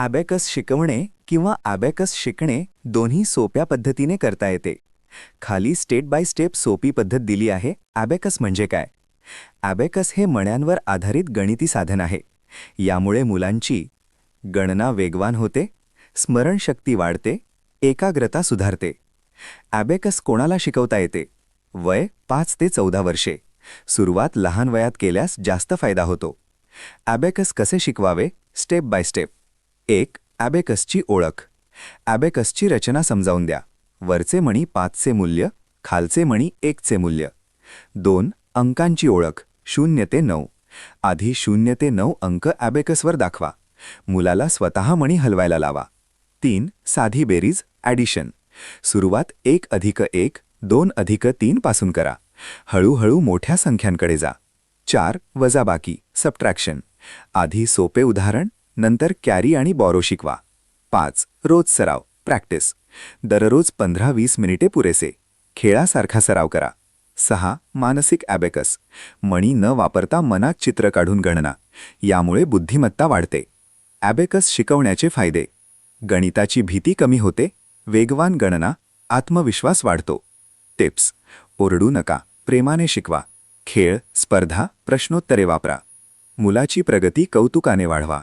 Abacus शिकवणे किंवा abacus शिकणे दोन्ही सोप्या पद्धतीने करता येते. खाली स्टेप बाय स्टेप सोपी पद्धत दिली आहे ॲबॅकस म्हणजे काय? ॲबॅकस हे मण्यांवर आधारित गणिती साधन आहे. यामुळे मुलांची गणना वेगवान होते स्मरणशक्ती वाढते एकाग्रता सुधारते. ॲबॅकस कोणाला शिकवता येते? वय पाच ते चौदा वर्षे. सुरुवात लहान वयात केल्यास जास्त फायदा होतो. ॲबॅकस कसे शिकवावे? स्टेप बाय स्टेप एक ॲबेकसची ओळख. ॲबेकसची रचना समजावून द्या. वरचे मणी पाचचे मूल्य खालचे मणी एकचे मूल्य. दोन अंकांची ओळख शून्य ते नऊ. आधी शून्य ते नऊ अंक ॲबेकसवर दाखवा. मुलाला स्वतः मणी हलवायला लावा. तीन साधी बेरीज ॲडिशन. सुरुवात एक अधिक एक दोन अधिक तीन पासून करा. हळूहळू मोठ्या संख्यांकडे जा. चार वजाबाकी सबट्रॅक्शन आधी सोपे उदाहरण नंतर कॅरी आणि बॉरो शिकवा. पाच रोज सराव प्रॅक्टिस. दररोज पंधरा वीस मिनिटे पुरेसे. खेळासारखा सराव करा. सहा मानसिक ॲबेकस. मणी न वापरता मनात चित्र काढून गणना. यामुळे बुद्धिमत्ता वाढते. ॲबेकस शिकवण्याचे फायदे. गणिताची भीती कमी होते. वेगवान गणना. आत्मविश्वास वाढतो. टिप्स. ओरडू नका. प्रेमाने शिकवा. खेळ स्पर्धा प्रश्नोत्तरे वापरा. मुलाची प्रगती कौतुकाने वाढवा.